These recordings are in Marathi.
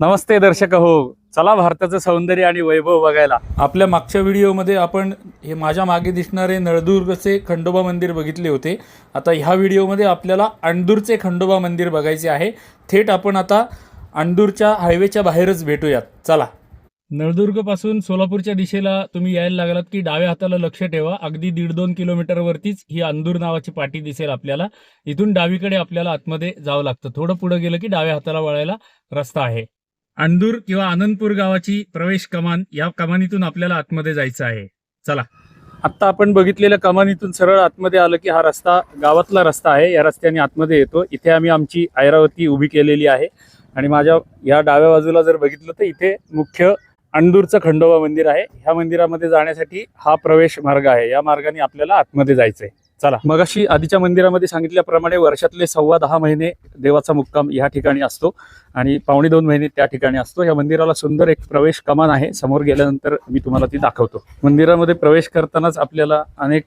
नमस्ते दर्शक हो. चला भारताचं सौंदर्य आणि वैभव बघायला. आपल्या मागच्या व्हिडिओमध्ये आपण हे माझ्या मागे दिसणारे नळदुर्गचे खंडोबा मंदिर बघितले होते. आता ह्या व्हिडिओमध्ये आपल्याला अणदूरचे खंडोबा मंदिर बघायचे आहे. थेट आपण आता अणदूरच्या हायवेच्या बाहेरच भेटूयात. चला. नळदुर्गपासून सोलापूरच्या दिशेला तुम्ही यायला लागलात की डाव्या हाताला लक्ष ठेवा. अगदी दीड दोन किलोमीटरवरतीच ही अंदूर नावाची पाटी दिसेल आपल्याला. इथून डावीकडे आपल्याला आतमध्ये जावं लागतं. थोडं पुढं गेलं की डाव्या हाताला वळायला रस्ता आहे. अंदूर किंवा आनंदपूर गावाची प्रवेश कमान या कमानीतून आपल्याला आतमध्ये जायचं आहे. चला. आत्ता आपण बघितलेल्या कमानीतून सरळ आतमध्ये आलं की हा रस्ता गावातला रस्ता आहे. या रस्त्याने आतमध्ये येतो. इथे आम्ही आमची ऐरावती उभी केलेली आहे. आणि माझ्या या डाव्या बाजूला जर बघितलं तर इथे मुख्य अंदूरचं खंडोबा मंदिर आहे. ह्या मंदिरामध्ये जाण्यासाठी हा प्रवेश मार्ग आहे. या मार्गाने आपल्याला आतमध्ये जायचं आहे चला. मग अशी आधीच्या मंदिरामध्ये सांगितल्याप्रमाणे वर्षातले सव्वा दहा महिने देवाचा मुक्काम या ठिकाणी असतो आणि पावणे दोन महिने त्या ठिकाणी असतो. या मंदिराला सुंदर एक प्रवेश कमान आहे. समोर गेल्यानंतर मी तुम्हाला ती दाखवतो. मंदिरामध्ये प्रवेश करतानाच आपल्याला अनेक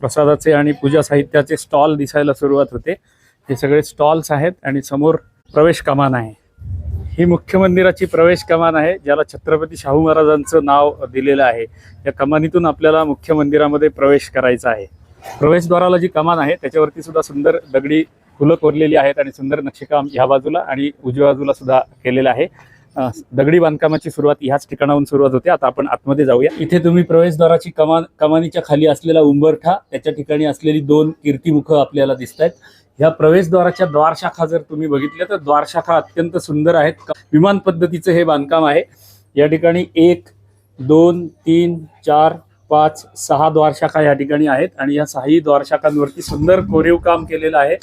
प्रसादाचे आणि पूजा साहित्याचे स्टॉल दिसायला सुरुवात होते. हे सगळे स्टॉल्स आहेत आणि समोर प्रवेश कमान आहे. ही मुख्य मंदिराची प्रवेश कमान आहे ज्याला छत्रपती शाहू महाराजांचं नाव दिलेलं आहे. या कमानीतून आपल्याला मुख्य मंदिरामध्ये प्रवेश करायचा आहे. प्रवेशद्वाराला जी कमान आहे त्याच्यावरती सुद्धा सुंदर दगडी फुलं कोरलेली आहेत आणि सुंदर नक्षीकाम ह्या बाजूला आणि उजव्या बाजूला सुद्धा केलेलं आहे. दगडी बांधकामाची सुरुवात ह्याच ठिकाणाहून सुरुवात होते. आता आपण आतमध्ये जाऊया. इथे तुम्ही प्रवेशद्वाराची कमान कमानीच्या खाली असलेला उंबरठा त्याच्या ठिकाणी असलेली दोन कीर्तिमुख आपल्याला दिसत आहेत ह्या प्रवेशद्वाराच्या द्वारशाखा जर तुम्ही बघितल्या तर द्वारशाखा अत्यंत सुंदर आहेत. विमान पद्धतीचं हे बांधकाम आहे. या ठिकाणी एक दोन तीन चार पाच सहा द्वारशाखा या ठिकाणी आहेत आणि या सहाही द्वारशाखांवरती सुंदर कोरीव काम केलेलं आहे.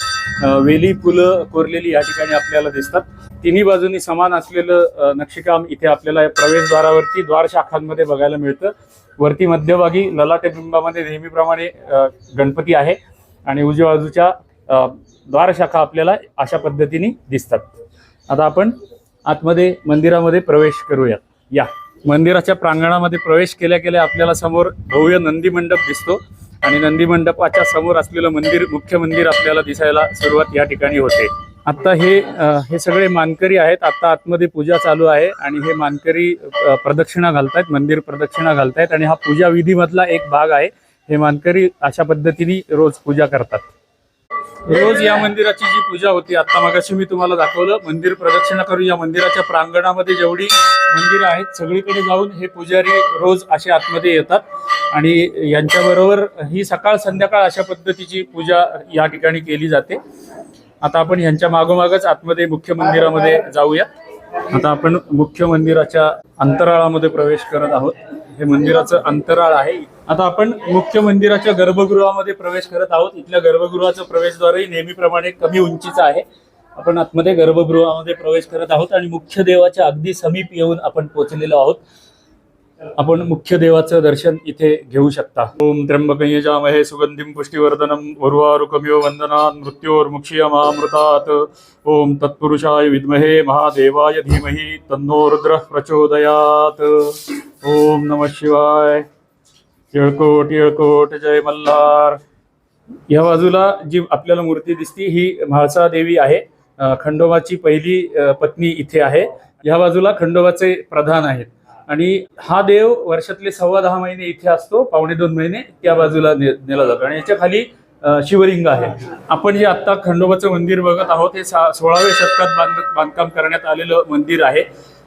वेली फुलं कोरलेली या ठिकाणी आपल्याला दिसतात. तिन्ही बाजूनी समान असलेलं नक्षीकाम इथे आपल्याला प्रवेशद्वारावरती द्वारशाखांमध्ये बघायला मिळतं. वरती मध्यभागी ललाटे बिंबामध्ये नेहमीप्रमाणे गणपती आहे आणि उजव्या बाजूच्या द्वारशाखा आपल्याला अशा पद्धतीने दिसतात. आता आपण आतमध्ये मंदिरामध्ये प्रवेश करूयात या. मंदिराच्या प्रांगणामध्ये प्रवेश केल्या केल्या आपल्याला समोर भव्य नंदी मंडप दिसतो. आणि नंदी मंडपाच्या समोर असलेलं मंदिर मुख्य मंदिर आपल्याला दिसायला सुरुवात या ठिकाणी होते. आत्ता हे हे सगळे मानकरी आहेत. आत्ता आतमध्ये पूजा चालू आहे आणि हे मानकरी प्रदक्षिणा घालतायत मंदिर प्रदक्षिणा घालतायत. आणि हा पूजा विधीमधला एक भाग आहे. हे मानकरी अशा पद्धतीने रोज पूजा करतात. रोज या मंदिराची जी पूजा होती आता मागाशी मी तुम्हाला दाखवलं मंदिर प्रदक्षिणा करून या मंदिराच्या प्रांगणामध्ये जेवढी मंदिरं आहेत सगळीकडे जाऊन हे पुजारी रोज असे आतमध्ये येतात. आणि यांच्याबरोबर ही सकाळ संध्याकाळ अशा पद्धतीची पूजा या ठिकाणी केली जाते. आता आपण यांच्या मागोमागच आतमध्ये मुख्य मंदिरामध्ये जाऊया आता आपण मुख्य मंदिराच्या अंतराळामध्ये प्रवेश करत आहोत. हे मंदिराचं अंतराळ आहे. आता आपण मुख्य मंदिराच्या गर्भगृहामध्ये प्रवेश करत आहोत. इथल्या गर्भगृहाचं प्रवेशद्वारही नेहमीप्रमाणे कमी उंचीचं आहे. आपण आतमध्ये गर्भगृहामध्ये प्रवेश करत आहोत आणि मुख्य देवाच्या अगदी समीप येऊन आपण पोहोचलेलो आहोत. आपण मुख्य देवाचं दर्शन इथे घेऊ शकता. ओम त्र्यंबक यजामहे सुगंधिम पुष्टिवर्धनम उर्वारुकमिव वंदनात् मृत्योर्मुक्षीयमामृतात्. ओम तत्पुरुषाय विद्महे महादेवाय धीमहि तन्नो रुद्र प्रचोदयात ओम नमः शिवाय. येळकोट येळकोट जय मल्हार. या बाजूला जी आपल्याला मूर्ती दिसती ही म्हाळसा देवी आहे. खंडोबाची पहिली पत्नी इथे आहे. या बाजूला खंडोबाचे प्रधान आहेत. आणि हा देव वर्षातले सव्वा दहा महिने इथे असतो पावणे दोन महिने त्या बाजूला ने- नेला जातो. आणि याच्या खाली शिवलिंग आहे. आपण जे आत्ता खंडोबाचं मंदिर बघत आहोत हे सा- सोळाव्या शतकात बांध बांधकाम करण्यात आलेलं मंदिर आहे.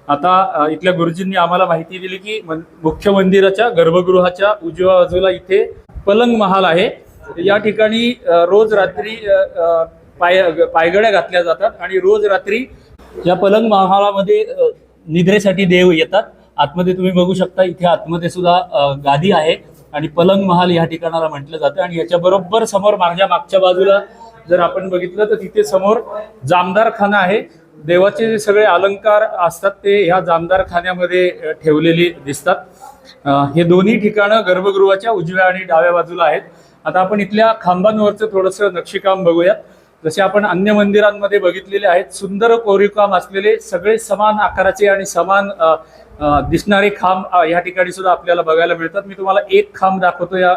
आता इथल्या गुरुजींनी आम्हाला माहिती दिली की मुख्य मंदिराच्या गर्भगृहाच्या उजव्या बाजूला इथे पलंग महाल आहे. या ठिकाणी रोज रात्री पाय पायगड्या घातल्या जातात आणि रोज रात्री या पलंग महालामध्ये निद्रेसाठी देव येतात. आतमध्ये तुम्ही बघू शकता इथे आतमध्ये सुद्धा गादी आहे. आणि पलंग महाल या ठिकाणाला म्हटलं जातं. आणि याच्या बरोबर समोर माझ्या मागच्या बाजूला जर आपण बघितलं तर तिथे समोर जामदार खाना आहे. देवाचे जे सगळे अलंकार असतात ते ह्या जामदार खान्यामध्ये ठेवलेले दिसतात. हे दोन्ही ठिकाणं गर्भगृहाच्या उजव्या आणि डाव्या बाजूला आहेत. आता आपण इथल्या खांबांवरचं थोडंसं नक्षीकाम बघूयात. जसे आपण अन्य मंदिरांमध्ये बघितलेले आहेत सुंदर कोरीवकाम असलेले सगळे समान आकाराचे आणि समान दिसणारे खांब या ठिकाणी सुद्धा आपल्याला बघायला मिळतात. मी तुम्हाला एक खांब दाखवतो या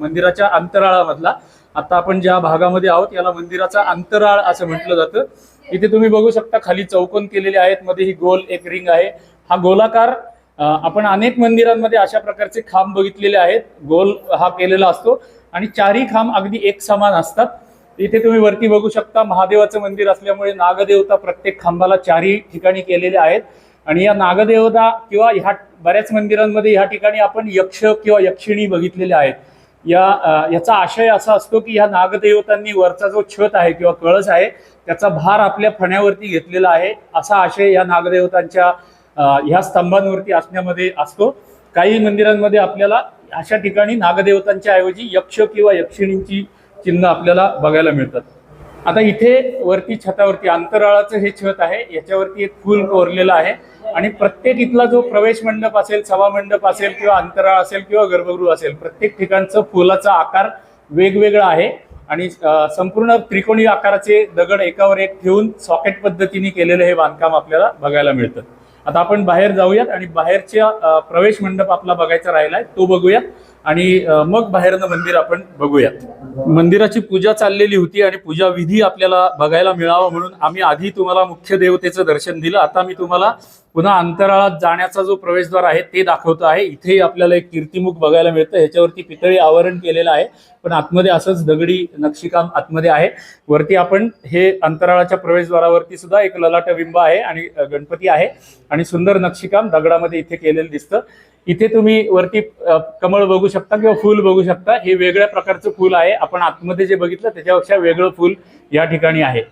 मंदिराच्या अंतराळामधला. आता आपण ज्या भागामध्ये आहोत याला मंदिराचा अंतराळ असं म्हटलं जातं. इथे तुम्ही बघू शकता खाली चौकोन केलेले आहेत. मध्ये ही गोल एक रिंग आहे. हा गोलाकार आपण अनेक मंदिरांमध्ये अशा प्रकारचे खांब बघितलेले आहेत. गोल हा केलेला असतो. आणि चारही खांब अगदी एक समान असतात. इथे तुम्ही वरती बघू शकता महादेवाचं मंदिर असल्यामुळे नागदेवता प्रत्येक खांबाला चारही ठिकाणी केलेले आहेत. आणि या नागदेवता किंवा ह्या बऱ्याच मंदिरांमध्ये ह्या ठिकाणी आपण यक्ष किंवा यक्षिणी बघितलेल्या आहेत. या याचा आशय असा असतो की ह्या नागदेवतांनी वरचा जो छत आहे किंवा कळस आहे त्याचा भार आपल्या फण्यावरती घेतलेला आहे असा आशय या नागदेवतांच्या ह्या स्तंभांवरती असण्यामध्ये असतो. काही मंदिरांमध्ये आपल्याला अशा ठिकाणी नागदेवतांच्या ऐवजी यक्ष किंवा यक्षिणींची चिन्ह आपल्याला बघायला मिळतात. आता इथे वरती छतावरती अंतराळाचं हे छत आहे याच्यावरती एक फूल कोरलेलं आहे. आणि प्रत्येक इथला जो प्रवेश मंडप असेल सभा मंडप असेल किंवा अंतराळ असेल किंवा गर्भगृह असेल प्रत्येक ठिकाणचं फुलाचा आकार वेगवेगळा आहे. आणि संपूर्ण त्रिकोणी आकाराचे दगड एकावर एक ठेवून सॉकेट पद्धतीने केलेलं हे बांधकाम आपल्याला बघायला मिळतं. आता आपण बाहेर जाऊयात आणि बाहेरच्या प्रवेश मंडप आपला बघायचा राहिलाय तो बघूयात. आणि मग बाहेरनं मंदिर आपण बघूया. मंदिराची पूजा चाललेली होती आणि पूजा विधी आपल्याला बघायला मिळावा म्हणून आम्ही आधी तुम्हाला मुख्य देवतेचं दर्शन दिलं. आता मी तुम्हाला पुन्हा अंतराळात जाण्याचा जो प्रवेशद्वार आहे ते दाखवतो आहे. इथेही आपल्याला एक कीर्तिमुख बघायला मिळतं. ह्याच्यावरती पितळी आवरण केलेलं आहे. पण आतमध्ये असंच दगडी नक्षीकाम आतमध्ये आहे. वरती आपण हे अंतराळाच्या प्रवेशद्वारावरती सुद्धा एक ललाट बिंब आहे आणि गणपती आहे. आणि सुंदर नक्षीकाम दगडामध्ये इथे केलेलं दिसतं. इथे तुम्ही वरती कमळ बघू शकता किंवा फूल बघू शकता. हे वेगळ्या प्रकारचं फूल आहे. आपण आतमध्ये जे बघितलं त्याच्यापेक्षा वेगळं फूल या ठिकाणी आहे.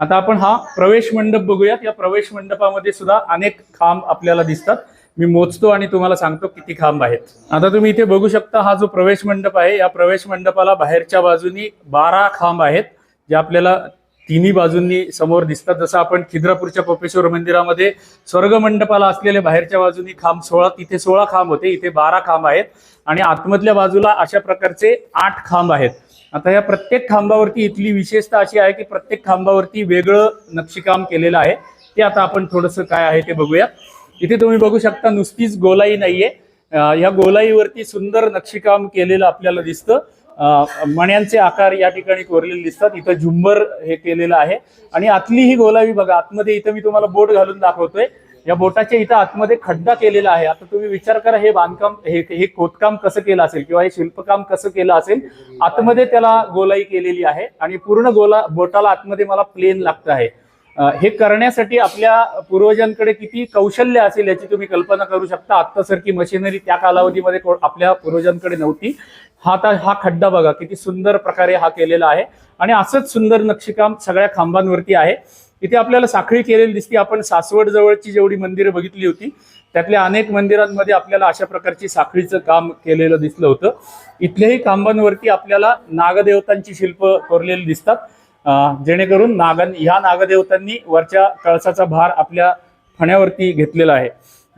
आता आपण हा प्रवेश मंडप बघूयात. या प्रवेश मंडपामध्ये सुद्धा अनेक खांब आपल्याला दिसतात. मी मोजतो आणि तुम्हाला सांगतो किती खांब आहेत. आता तुम्ही इथे बघू शकता हा जो प्रवेश मंडप आहे या प्रवेश मंडपाला बाहेरच्या बाजूनी बारा खांब आहेत जे आपल्याला तिन्ही बाजूंनी समोर दिसतात. जसं आपण खिद्रापूरच्या कोपेश्वर मंदिरामध्ये स्वर्ग मंडपाला असलेले बाहेरच्या बाजूनी खांब सोळा तिथे सोळा खांब होते इथे बारा खांब आहेत. आणि आतमधल्या बाजूला अशा प्रकारचे आठ खांब आहेत. आता या प्रत्येक खांबावरती इथली विशेषता अशी आहे की प्रत्येक खांबावरती वेगळं नक्षीकाम केलेलं आहे. ते आता आपण थोडंसं काय आहे ते बघूया इथे तुम्ही बघू शकता नुसतीच गोलाई नाहीये. या गोलाईवरती सुंदर नक्षीकाम केलेलं आपल्याला दिसतं. मण्यांचे आकार या ठिकाणी कोरलेले दिसतात. इथं झुंबर हे केलेलं आहे. आणि आतली ही गोलावी बघा आतमध्ये इथं मी तुम्हाला बोट घालून दाखवतोय. या बोटाच्या इथं आतमध्ये खड्डा केलेला आहे. आता तुम्ही विचार करा हे बांधकाम हे हे खोदकाम कसं केलं असेल किंवा हे शिल्पकाम कसं केलं असेल? आतमध्ये त्याला गोलाई केलेली आहे. आणि पूर्ण गोला बोटाला आतमध्ये मला प्लेन लागतं आहे. हे करण्यासाठी आपल्या पूर्वजांकडे किती कौशल्य असेल याची तुम्ही कल्पना करू शकता. आत्तासारखी मशिनरी त्या कालावधीमध्ये आपल्या पूर्वजांकडे नव्हती. हा आता हा खड्डा बघा किती सुंदर प्रकारे हा केलेला आहे. आणि असंच सुंदर नक्षीकाम सगळ्या खांबांवरती आहे. इथे आपल्याला साखळी केलेली दिसते. आपण सासवड जवळची जेवढी मंदिरं बघितली होती त्यातल्या अनेक मंदिरांमध्ये आपल्याला अशा प्रकारची साखळीचं काम केलेलं दिसलं होतं. इथल्याही खांबांवरती आपल्याला नागदेवतांची शिल्प कोरलेली दिसतात. जेणेकरून नागां ह्या नागदेवतांनी वरच्या कळसाचा भार आपल्या फण्यावरती घेतलेला आहे.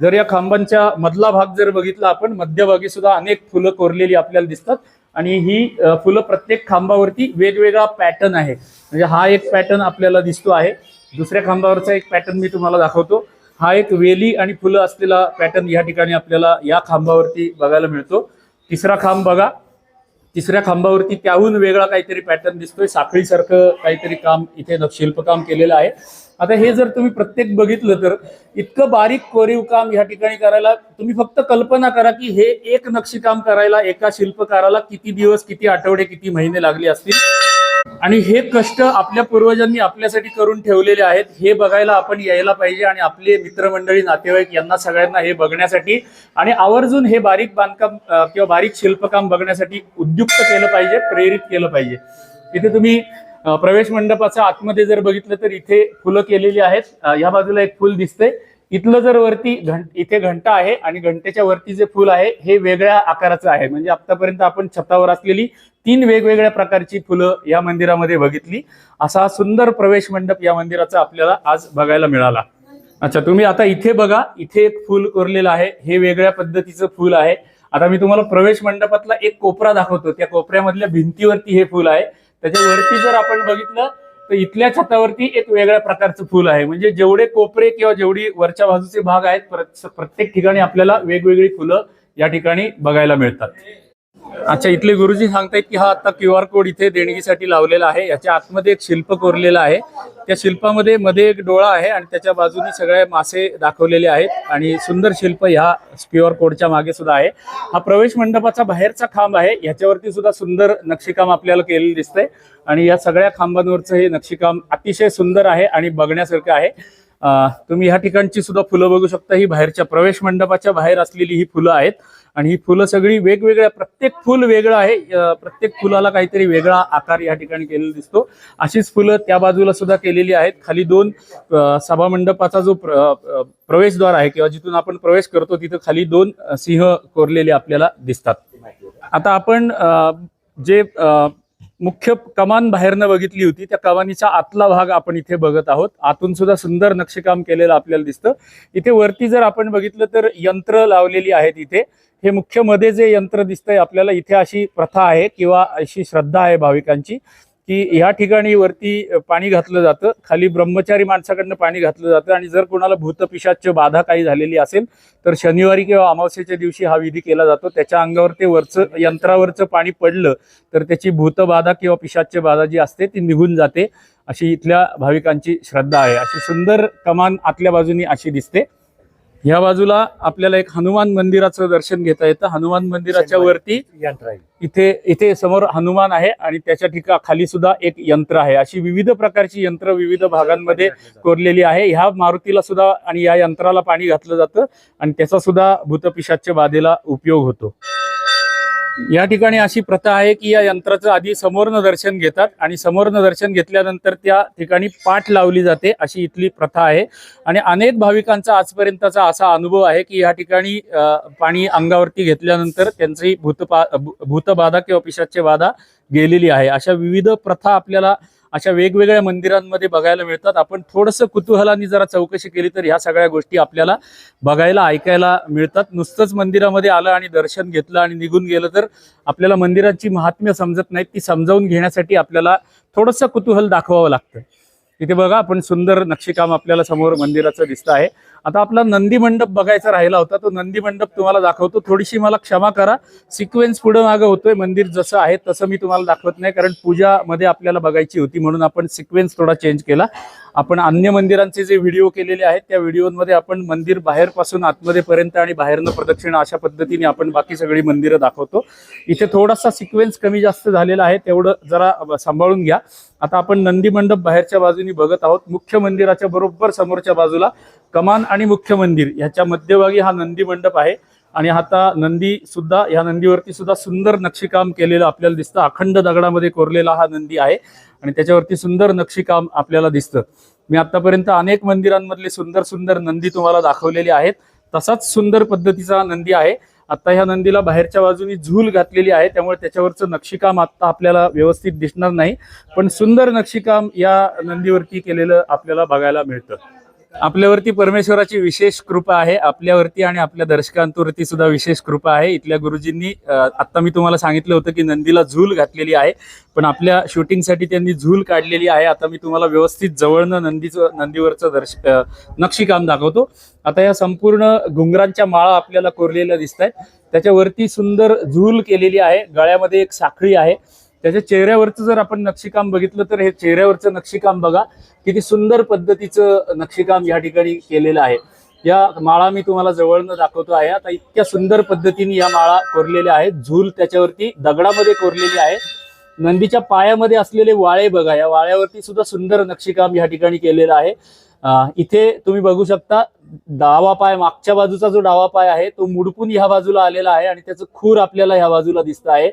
जर या खांबांच्या मधला भाग जर बघितला आपण मध्यभागी सुद्धा अनेक फुलं कोरलेली आपल्याला दिसतात. आणि ही फुलं प्रत्येक खांबावरती वेगवेगळा पॅटर्न आहे. म्हणजे हा एक पॅटर्न आपल्याला दिसतो आहे. दुसऱ्या खांबावरचा एक पॅटर्न मी तुम्हाला दाखवतो. हा एक वेली आणि फुलं असलेला पॅटर्न या ठिकाणी आपल्याला या खांबावरती बघायला मिळतो. तिसरा खांब बघा. तिसऱ्या खांबावरती त्याहून वेगळा काहीतरी पॅटर्न दिसतोय. साखळीसारखं काहीतरी काम इथे न- शिल्पकाम केलेलं आहे. आता हे जर तुम्ही प्रत्येक बघितलं तर इतकं बारीक कोरीव काम या ठिकाणी करायला तुम्ही फक्त कल्पना करा की हे एक नक्षीकाम करायला एका शिल्पकाराला किती दिवस किती आठवडे किती महिने लागले असतील? आणि हे कष्ट आपल्या पूर्वजांनी आपल्यासाठी करून ठेवलेले आहेत हे बघायला आपण यायला पाहिजे आणि आपले मित्रमंडळी नातेवाईक यांना सगळ्यांना हे बघण्यासाठी आणि आवर्जून हे बारीक बांधकाम किंवा बारीक शिल्पकाम बघण्यासाठी उद्युक्त केलं पाहिजे प्रेरित केलं पाहिजे. इथे तुम्ही प्रवेश मंडपाच्या आतमध्ये जर बघितलं तर इथे फुलं केलेली आहेत. या बाजूला एक फुल दिसतंय. इथलं जर वरती घं इथे घंटा आहे आणि घंटेच्या वरती जे फुल आहे हे वेगळ्या आकाराचं आहे. म्हणजे आतापर्यंत आपण छतावर असलेली तीन वेगवेगळ्या प्रकारची फुलं या मंदिरामध्ये बघितली. असा हा सुंदर प्रवेश मंडप या मंदिराचा आपल्याला आज बघायला मिळाला. अच्छा तुम्ही आता इथे बघा. इथे एक फुल कोरलेलं आहे. हे वेगळ्या पद्धतीचं फुल आहे. आता मी तुम्हाला प्रवेश मंडपातला एक कोपरा दाखवतो. त्या कोपऱ्यामधल्या भिंतीवरती हे फुल आहे. त्याच्यावरती जर आपण बघितलं तर इथल्या छतावरती एक वेगळ्या प्रकारचं फुल आहे. म्हणजे जेवढे कोपरे किंवा जेवढी वरच्या बाजूचे भाग आहेत प्रत्येक ठिकाणी आपल्याला वेगवेगळी फुलं या ठिकाणी बघायला मिळतात. अच्छा इथले गुरुजी सांगतायत की हा आता क्यू आर कोड इथे देणगीसाठी लावलेला आहे. याच्या आतमध्ये एक शिल्प कोरलेलं आहे. त्या शिल्पामध्ये मध्ये एक डोळा आहे आणि त्याच्या बाजूनी सगळे मासे दाखवलेले आहेत आणि सुंदर शिल्प ह्या क्यू आर कोडच्या मागे सुद्धा आहे. हा प्रवेश मंडपाचा बाहेरचा खांब आहे. ह्याच्यावरती सुद्धा सुंदर नक्षीकाम आपल्याला केलेलं दिसतंय. आणि या सगळ्या खांबांवरचं हे नक्षीकाम अतिशय सुंदर आहे आणि बघण्यासारखं आहे. तुम्ही ह्या ठिकाणची सुद्धा फुलं बघू शकता. ही बाहेरच्या प्रवेश मंडपाच्या बाहेर असलेली ही फुलं आहेत. आणि ही फुलं सगळी वेगवेगळ्या प्रत्येक फुल वेगळं आहे. प्रत्येक फुलाला काहीतरी वेगळा आकार या ठिकाणी केलेला दिसतो. अशीच फुलं त्या बाजूला सुद्धा केलेली आहेत. खाली दोन सभा मंडपाचा जो प्र- प्रवेशद्वार आहे किंवा जिथून आपण प्रवेश करतो तिथं खाली दोन सिंह कोरलेले आपल्याला दिसतात. आता आपण जे आ, मुख्य कमान बाहेरनं बघितली होती. त्या कमानीचा आतला भाग आपण इथे बघत आहोत. आतून सुद्धा सुंदर नक्षीकाम केलेलं आपल्याला दिसतं. इथे वरती जर आपण बघितलं तर यंत्र लावलेली आहेत इथे. हे मुख्यमध्ये जे यंत्र दिसतंय आपल्याला इथे अशी प्रथा आहे किंवा अशी श्रद्धा आहे भाविकांची. की ह्या ठिकाणी वरती पाणी घातलं जातं. खाली ब्रह्मचारी माणसाकडनं पाणी घातलं जातं आणि जर कोणाला भूतपिशाच बाधा काही झालेली असेल तर शनिवारी किंवा अमावस्येच्या दिवशी हा विधी केला जातो. त्याच्या अंगावर ते वरचं यंत्रावरचं पाणी पडलं तर त्याची भूतबाधा किंवा पिशाच्य बाधा जी असते ती निघून जाते. अशी इथल्या भाविकांची श्रद्धा आहे. अशी सुंदर कमान आतल्या बाजूनी अशी दिसते. ह्या बाजूला आपल्याला एक हनुमान मंदिराचं दर्शन घेता येतं. हनुमान मंदिराच्या वरती यंत्र आहे. इथे इथे समोर हनुमान आहे आणि त्याच्या ठिका खाली सुद्धा एक यंत्र आहे. अशी विविध प्रकारची यंत्र विविध भागांमध्ये कोरलेली आहे. ह्या मारुतीला सुद्धा आणि या यंत्राला पाणी घातलं जातं आणि त्याचा सुद्धा भूतपिशाच्या बाधेला उपयोग होतो. या ठिकाणी अशी प्रथा आहे की या यंत्राचं आधी समोरनं दर्शन घेतात आणि समोरनं दर्शन घेतल्यानंतर त्या ठिकाणी पाठ लावली जाते अशी इथली प्रथा आहे. आणि अनेक भाविकांचा आजपर्यंतचा असा अनुभव आहे की या ठिकाणी पाणी अंगावरती घेतल्यानंतर त्यांची भूतपा भूतबाधा किंवा पिशाचे बाधा गेलेली आहे. अशा विविध प्रथा आपल्याला अशा वेगवेगळ्या मंदिरांमध्ये बघायला मिळतात. आपण थोडंसं कुतूहलाने जरा चौकशी केली तर ह्या सगळ्या गोष्टी आपल्याला बघायला ऐकायला मिळतात. नुसतंच मंदिरामध्ये आलं आणि दर्शन घेतलं आणि निघून गेलं तर आपल्याला मंदिराची महात्म्य समजत नाहीत. ती समजावून घेण्यासाठी आपल्याला थोडंसं कुतूहल दाखवावं लागतं. इथे बघा आपण सुंदर नक्षीकाम आपल्याला समोर मंदिराचं दिसतं आहे. आता आपला नंदी मंडप बघायचा राहिला होता तो नंदी मंडप तुम्हाला दाखवतो. थोडीशी मला क्षमा करा. सिक्वेन्स पुढं मागं होतोय. मंदिर जसं आहे तसं मी तुम्हाला दाखवत नाही कारण पूजामध्ये आपल्याला बघायची होती म्हणून आपण सिक्वेन्स थोडा चेंज केला. आपण अन्य मंदिरांचे जे व्हिडिओ केलेले आहेत त्या व्हिडिओमध्ये आपण मंदिर बाहेरपासून आतमध्ये पर्यंत आणि बाहेरनं प्रदक्षिणा अशा पद्धतीने आपण बाकी सगळी मंदिरं दाखवतो. इथे थोडासा सिक्वेन्स कमी जास्त झालेला आहे तेवढं जरा सांभाळून घ्या. आता आपण नंदी मंडप बाहेरच्या बाजूनी बघत आहोत. मुख्य मंदिराच्या बरोबर समोरच्या बाजूला कमान आणि मुख्य मंदिर ह्याच्या मध्यभागी हा नंदी मंडप आहे. आणि आता नंदी सुद्धा या नंदीवरती सुद्धा सुंदर नक्षीकाम केलेलं आपल्याला दिसतं. अखंड दगडामध्ये कोरलेला हा नंदी आहे आणि त्याच्यावरती सुंदर नक्षीकाम आपल्याला दिसतं. मी आतापर्यंत अनेक मंदिरांमधले सुंदर सुंदर नंदी तुम्हाला दाखवलेले आहेत. तसाच सुंदर पद्धतीचा नंदी आहे. आता ह्या नंदीला बाहेरच्या बाजूनी झूल घातलेली आहे. त्यामुळे त्याच्यावरचं नक्षीकाम आता आपल्याला व्यवस्थित दिसणार नाही. पण सुंदर नक्षीकाम या नंदीवरती केलेलं आपल्याला बघायला मिळतं. आपल्यावरती परमेश्वराची विशेष कृपा आहे आपल्यावरती आणि आपल्या दर्शकांवरती सुद्धा विशेष कृपा आहे. इथल्या गुरुजींनी आत्ता मी तुम्हाला सांगितलं होतं की नंदीला झूल घातलेली आहे पण आपल्या शूटिंगसाठी त्यांनी झूल काढलेली आहे. आता मी तुम्हाला व्यवस्थित जवळनं नंदीचं नंदीवरचं दर्श नक्षीकाम दाखवतो. आता या संपूर्ण घुंगरांच्या माळा आपल्याला कोरलेल्या दिसत आहेत त्याच्यावरती सुंदर झूल केलेली आहे. गळ्यामध्ये एक साखळी आहे. त्याच्या चेहऱ्यावरचं जर आपण नक्षीकाम बघितलं तर हे चेहऱ्यावरचं नक्षीकाम बघा. किती सुंदर पद्धतीचं नक्षीकाम या ठिकाणी केलेलं आहे. या माळा मी तुम्हाला जवळनं दाखवतो आहे. आता इतक्या सुंदर पद्धतीने या माळा कोरलेल्या आहेत. झूल त्याच्यावरती दगडामध्ये कोरलेली आहे. नंदीच्या पायामध्ये असलेले वाळे बघा. या वाळ्यावरती सुद्धा सुंदर नक्षीकाम या ठिकाणी केलेलं आहे. इथे तुम्ही बघू शकता डावा पाय मागच्या बाजूचा जो डावा पाय आहे तो मुडपून ह्या बाजूला आलेला आहे आणि त्याचं खूर आपल्याला ह्या बाजूला दिसत आहे.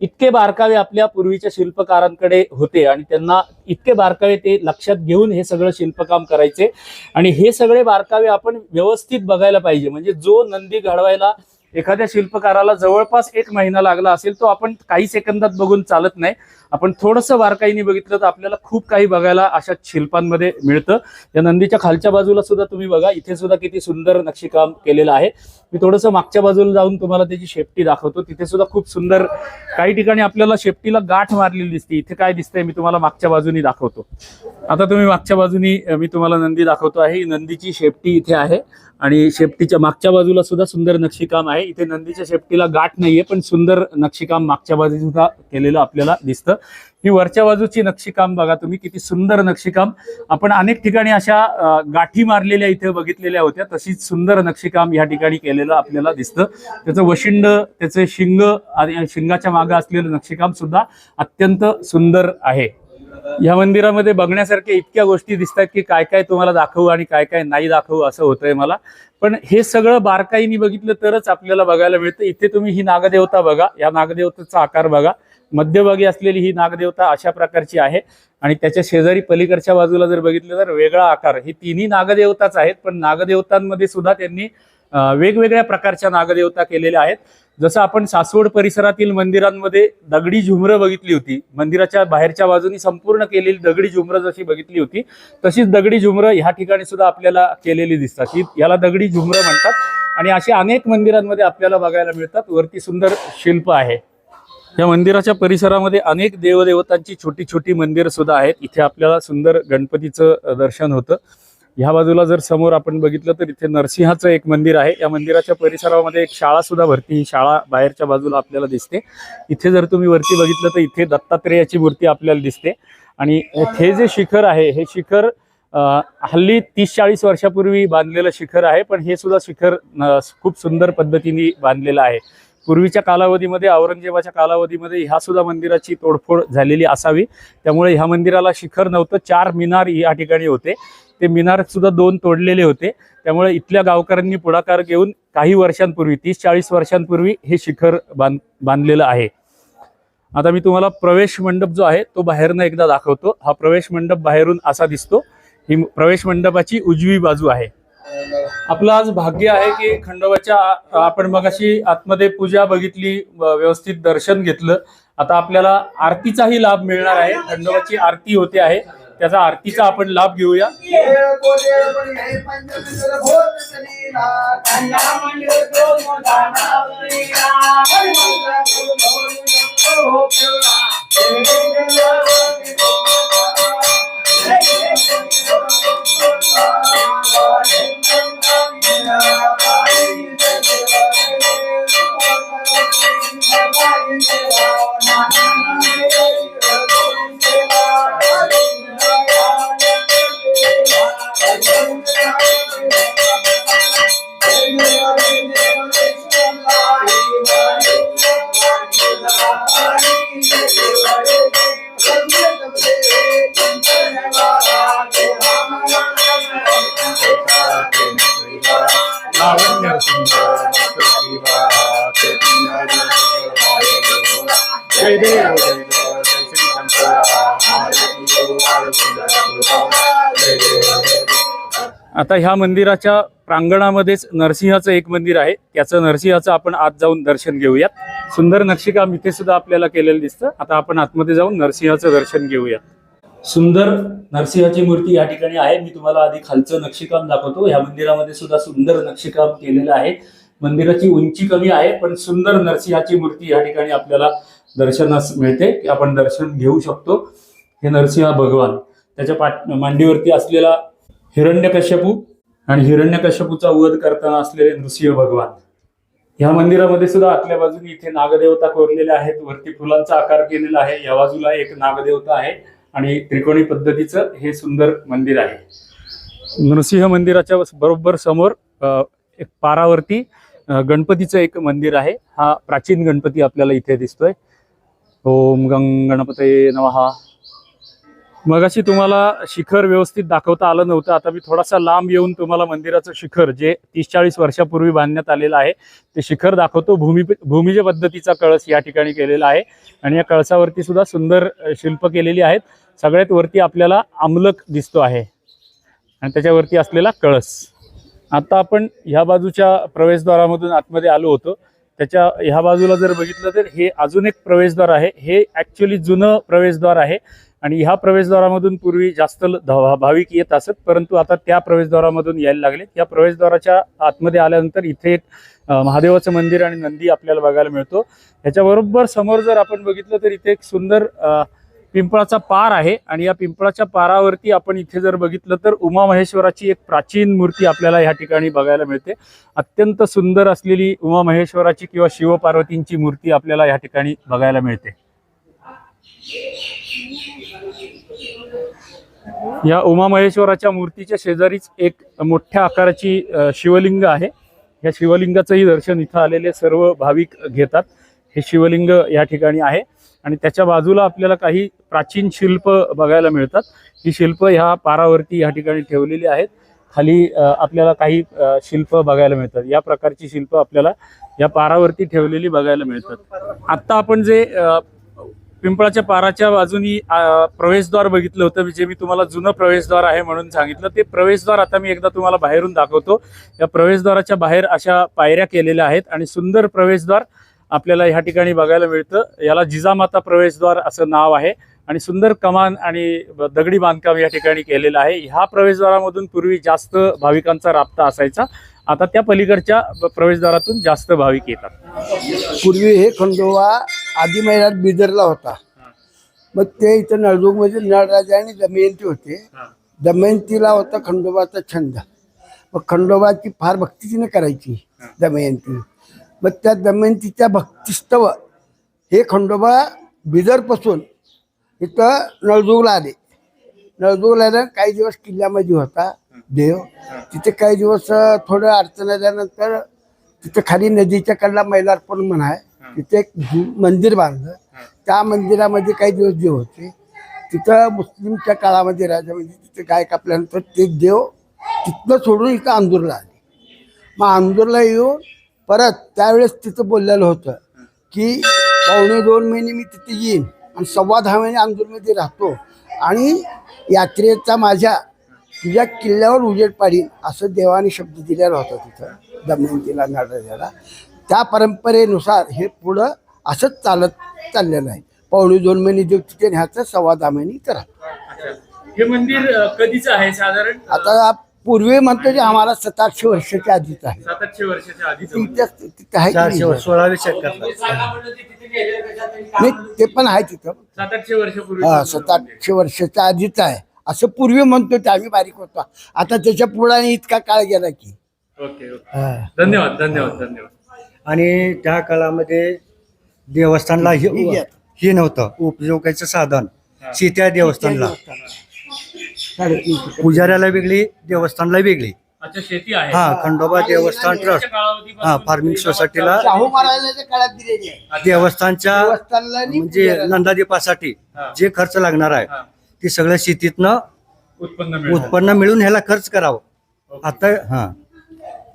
इतके बारकावे आपल्या पूर्वीच्या शिल्पकारांकडे होते आणि त्यांना इतके बारकावे ते लक्षात घेऊन हे सगळं शिल्पकाम करायचे. आणि हे सगळे बारकावे आपण व्यवस्थित बघायला पाहिजे. म्हणजे जो नंदी घडवायला एखाद्या शिल्पकाराला जवळपास एक महिना लागला असेल तो आपण काही सेकंदात बघून चालत नाही. आपण थोडंसं बारकाईने बघितलं तर आपल्याला खूप काही बघायला अशा शिल्पांमध्ये मिळतं. या नंदीच्या खालच्या बाजूला सुद्धा तुम्ही बघा. इथे सुद्धा किती सुंदर नक्षीकाम केलेलं आहे. मी थोडंसं मागच्या बाजूला जाऊन तुम्हाला त्याची शेपटी दाखवतो. तिथे सुद्धा खूप सुंदर काही ठिकाणी आपल्याला शेपटीला गाठ मारलेली दिसते. इथे काय दिसतंय मी तुम्हाला मागच्या बाजूनी दाखवतो. आता तुम्ही मागच्या बाजूनी मी तुम्हाला नंदी दाखवतो आहे. नंदीची शेपटी इथे आहे आणि शेपटीच्या मागच्या बाजूला सुद्धा सुंदर नक्षीकाम आहे. आहे. इथे नंदीच्या शेपटीला गाठ नाहीये पण सुंदर नक्षीकाम मागच्या बाजूला सुद्धा केलेलं आपल्याला दिसतं. ही वरच्या बाजूची नक्षीकाम बघा तुम्ही किती सुंदर नक्षीकाम. आपण अनेक ठिकाणी अशा गाठी मारलेल्या इथे बघितलेल्या होत्या. तशीच सुंदर नक्षीकाम या ठिकाणी केलेलं आपल्याला दिसतं. त्याचं वशिंड त्याचे शिंग आणि शिंगाच्या मागे असलेलं नक्षीकाम सुद्धा अत्यंत सुंदर आहे. या मंदिरामध्ये बघण्यासारख्या इतक्या गोष्टी दिसतात की काय काय तुम्हाला दाखवू आणि काय काय नाही दाखवू असं होतंय मला. पण हे सगळं बारकाईने बघितलं तरच आपल्याला बघायला मिळतं. इथे तुम्ही ही नागदेवता बघा. या नागदेवतेचा आकार बघा. मध्यभागी असलेली ही नागदेवता अशा प्रकारची आहे. आणि त्याच्या शेजारी पलीकडच्या बाजूला जर बघितलं तर वेगळा आकार. हे तिन्ही नागदेवताच आहेत पण नागदेवतांमध्ये सुद्धा त्यांनी वेगवेगळ्या प्रकारच्या नागदेवता केलेल्या आहेत. जसं आपण सासवड परिसरातील मंदिरांमध्ये दगडी झुमरं बघितली होती मंदिराच्या बाहेरच्या बाजूनी संपूर्ण केलेली दगडी झुमरं जशी बघितली होती तशीच दगडी झुमरं ह्या ठिकाणी सुद्धा आपल्याला केलेली दिसतात. ही याला दगडी झुमरं म्हणतात आणि अशी अनेक मंदिरांमध्ये आपल्याला बघायला मिळतात. वरती सुंदर शिल्प आहे. या मंदिराच्या परिसरामध्ये अनेक देवदेवतांची छोटी छोटी मंदिरं सुद्धा आहेत. इथे आपल्याला सुंदर गणपतीचं दर्शन होतं. ह्या बाजूला जर समोर आपण बघितलं तर इथे नरसिंहाचं एक मंदिर आहे. या मंदिराच्या परिसरामध्ये एक शाळा सुद्धा भरती ही शाळा बाहेरच्या बाजूला आपल्याला दिसते. इथे जर तुम्ही वरती बघितलं तर इथे दत्तात्रेयाची मूर्ती आपल्याला दिसते. आणि हे जे शिखर आहे हे शिखर हल्ली तीस चाळीस वर्षापूर्वी बांधलेलं शिखर आहे. पण हे सुद्धा शिखर खूप सुंदर पद्धतीने बांधलेलं आहे. पूर्वीच्या कालावधीमध्ये औरंगजेबाच्या कालावधीमध्ये ह्या सुद्धा मंदिराची तोडफोड झालेली असावी. त्यामुळे ह्या मंदिराला शिखर नव्हतं. चार मिनार या ठिकाणी होते. ते मिनार सुद्धा दोन तोडलेले होते. त्यामुळे इथल्या गावकऱ्यांनी पुढाकार घेऊन काही वर्षांपूर्वी तीस चाळीस वर्षांपूर्वी हे शिखर बांध बांधलेलं आहे. आता मी तुम्हाला प्रवेश मंडप जो आहे तो बाहेरनं एकदा दाखवतो. हा प्रवेश मंडप बाहेरून असा दिसतो. ही प्रवेश मंडपाची उजवी बाजू आहे. आपलं आज भाग्य आहे की खंडोबाच्या आपण मगाशी आतमध्ये पूजा बघितली व्यवस्थित दर्शन घेतलं. आता आपल्याला आरतीचाही लाभ मिळणार आहे. खंडोबाची आरती होते आहे. त्याचा आरतीचा आपण लाभ घेऊया. Thank you. आता ह्या मंदिराच्या प्रांगणामध्येच नरसिंहाचं एक मंदिर आहे. त्याचं नरसिंहाचं आपण आत जाऊन दर्शन घेऊयात. सुंदर नक्षीकाम इथे सुद्धा आपल्याला केलेलं दिसतं. आता आपण आतमध्ये जाऊन नरसिंहाचं दर्शन घेऊयात. सुंदर नरसिंहाची मूर्ती या ठिकाणी आहे. मी तुम्हाला आधी खालचं नक्षीकाम दाखवतो. ह्या मंदिरामध्ये सुद्धा सुंदर नक्षीकाम केलेलं आहे. मंदिराची उंची कमी आहे पण सुंदर नरसिंहाची मूर्ती या ठिकाणी आपल्याला दर्शनास मिळते. आपण दर्शन घेऊ शकतो. हे नरसिंह भगवान. त्याच्या पाठ मांडीवरती असलेला हिरण्यकश्यपू आणि हिरण्यकश्यपूचा वध करताना असलेले नृसिंह भगवान. ह्या मंदिरामध्ये सुद्धा आतल्या बाजूने इथे नागदेवता कोरलेल्या आहेत. वरती फुलांचा आकार केलेला आहे. या बाजूला एक नागदेवता आहे आणि त्रिकोणी पद्धतीचं हे सुंदर मंदिर आहे. नृसिंह मंदिराच्या बरोबर समोर एक पारावरती गणपतीचं एक मंदिर आहे. हा प्राचीन गणपती आपल्याला इथे दिसतोय. ओम गंग गणपते नमहा मगाशी तुम्हाला शिखर व्यवस्थित दाखवता आलं नव्हतं. आता मी थोडासा लांब येऊन तुम्हाला मंदिराचं शिखर जे तीस चाळीस वर्षापूर्वी बांधण्यात आलेलं आहे ते शिखर दाखवतो. भूमी भूमिज पद्धतीचा कळस या ठिकाणी केलेला आहे आणि या कळसावरती सुद्धा सुंदर शिल्प केलेली आहेत. सगळ्यात वरती आपल्याला आमलक दिसतो आहे आणि त्याच्यावरती असलेला कळस. आता आपण ह्या बाजूच्या प्रवेशद्वारामधून आतमध्ये आलो होतो. त्याच्या ह्या बाजूला जर बघितलं तर हे अजून एक प्रवेशद्वार आहे. हे ॲक्च्युली जुनं प्रवेशद्वार आहे. आणि ह्या प्रवेशद्वारामधून पूर्वी जास्त ल- भाविक येत असत परंतु आता त्या प्रवेशद्वारामधून यायला लागले या प्रवेशद्वाराच्या आतमध्ये आल्यानंतर इथे एक महादेवाचं मंदिर आणि नंदी आपल्याला बघायला मिळतो. ह्याच्याबरोबर समोर जर आपण बघितलं तर इथे एक सुंदर पिंपळाचा पार आहे आणि या पिंपळाच्या पारावरती आपण इथे जर बघितलं तर उमा महेश्वराची एक प्राचीन मूर्ती आपल्याला या ठिकाणी बघायला मिळते. अत्यंत सुंदर असलेली उमा महेश्वराची किंवा शिवपार्वतींची मूर्ती आपल्याला या ठिकाणी बघायला मिळते. या उमामहेश्वराच्या मूर्तीच्या शेजारीच एक मोठ्या आकाराची शिवलिंग आहे. या शिवलिंगाचंही दर्शन इथं आलेले सर्व भाविक घेतात. हे शिवलिंग या ठिकाणी आहे आणि त्याच्या बाजूला आपल्याला काही प्राचीन शिल्प बघायला मिळतात. ही शिल्प ह्या पारावरती या ठिकाणी ठेवलेली आहेत. खाली आपल्याला काही शिल्प बघायला मिळतात. या प्रकारची शिल्प आपल्याला या पारावरती ठेवलेली बघायला मिळतात. आत्ता आपण जे पिंपळाच्या पाराच्या बाजूनी प्रवेशद्वार बघितलं होतं जे मी तुम्हाला जुनं प्रवेशद्वार आहे म्हणून सांगितलं. ते प्रवेशद्वार आता मी एकदा तुम्हाला बाहेरून दाखवतो. या प्रवेशद्वाराच्या बाहेर अशा पायऱ्या केलेल्या आहेत आणि सुंदर प्रवेशद्वार आपल्याला ह्या ठिकाणी बघायला मिळतं. याला जिजामाता प्रवेशद्वार असं नाव आहे आणि सुंदर कमान आणि दगडी बांधकाम या ठिकाणी केलेलं आहे. ह्या प्रवेशद्वारामधून पूर्वी जास्त भाविकांचा राबता असायचा. आता त्या पलीकडच्या प्रवेशद्वारातून जास्त भाविक येतात. पूर्वी हे खंडोबा आधी महिन्यात बिदरला होता. मग ते इथं नळदुर्गमध्ये नळराजा आणि दमयंती होते. दमयंतीला होता खंडोबाचा छंद. मग खंडोबाची फार भक्ती तिने करायची दमयंती. मग त्या दमयंतीच्या भक्तिस्तव हे खंडोबा बिदरपासून इथं नळदुर्गला आले. नळदुर्गला काही दिवस किल्ल्यामध्ये होता. देव. तिथे काही दिवस थोडं अडचण आल्यानंतर तिथे खाली नदीच्या कडला मैलारपण म्हणून आहे. तिथे एक मंदिर बांधलं. त्या मंदिरामध्ये काही दिवस देव होते. तिथं मुस्लिमच्या काळामध्ये राजा म्हणजे तिथे गाय कापल्यानंतर ते देव तिथनं सोडून इथं अंदूरला आले. मग अंदूरला येऊन परत त्यावेळेस तिथं बोललेलं होतं की पावणे दोन महिने मी तिथे येईन आणि सव्वा दहा महिने अंदूरमध्ये राहतो. आणि यात्रेचा माझ्या तुझ्या किल्ल्यावर उजेड पाडीन असं देवाने शब्द दिलेला होता तिथं दमयंतीला नटराजाला त्या परंपरेनुसार हे पुढं असंच चालत चाललेलं आहे. पावणे दोन महिने देव तिथे न्यायचं सव्वा दहा महिने राहतो हे मंदिर कधीच आहे साधारण? आता पूर्वी म्हणतो की आम्हाला सात आठशे वर्षाच्या आधीच आहे. सात आठशे वर्षाच्या आधीच तिथं- तिथं आहे? सोळाव्या नाही ते पण आहे तिथं. सात आठशे वर्षापूर्वी हा सात आठशे वर्षाच्या आधीच आहे. असं पूर्वी म्हणतो ते आम्ही बारीक होतो. आता त्याच्या पुढे इतका काळ गेला की. Okay okay. हा. धन्यवाद धन्यवाद धन्यवाद. आणि त्या काळामध्ये देवस्थानला हे. हे नव्हतं उपयोगाचं साधन. सीत्या देवस्थानला. साडेतीनशे पुजाऱ्याला वेगळी देवस्थानला वेगळी. अच्छा शेती आहे. हा खंडोबा देवस्थान ट्रस्ट. हा फार्मिंग सोसायटीला शाहू महाराजांच्या काळात दिलेली आहे. देवस्थानच्या देवस्थानला आणि म्हणजे पुजाऱ्याला. नंदादीपासाठी हा. जे खर्च लागणार आहे हा. ते सगळं शेतीतनं उत्पन्न उत्पन्न मिळून ह्याला खर्च करावं. आता हा.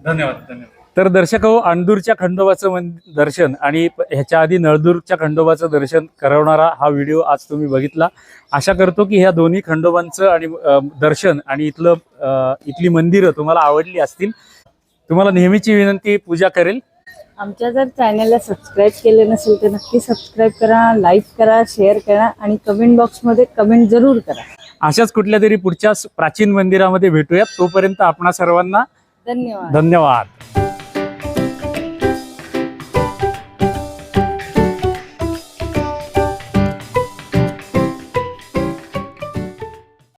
धन्यवाद धन्यवाद. तर दर्शक हो अंदूरच्या खंडोबाचं मन दर्शन आणि प- ह्याच्या आधी नळदूरच्या खंडोबाचं दर्शन करवणारा हा व्हिडिओ आज तुम्ही बघितला. आशा करतो की ह्या दोन्ही खंडोबांचं आणि अ, दर्शन आणि इथलं अ, इथली मंदिरं तुम्हाला आवडली असतील. तुम्हाला नेहमीची विनंती पूजा करेल. आमच्या जर चॅनलला सबस्क्राईब केले नसेल तर नक्की सबस्क्राईब करा लाईक करा शेअर करा आणि कमेंट बॉक्समध्ये कमेंट जरूर करा. अशाच कुठल्या तरी पुढच्या प्राचीन मंदिरामध्ये भेटूयात. तोपर्यंत आपणा सर्वांना धन्यवाद. धन्यवाद.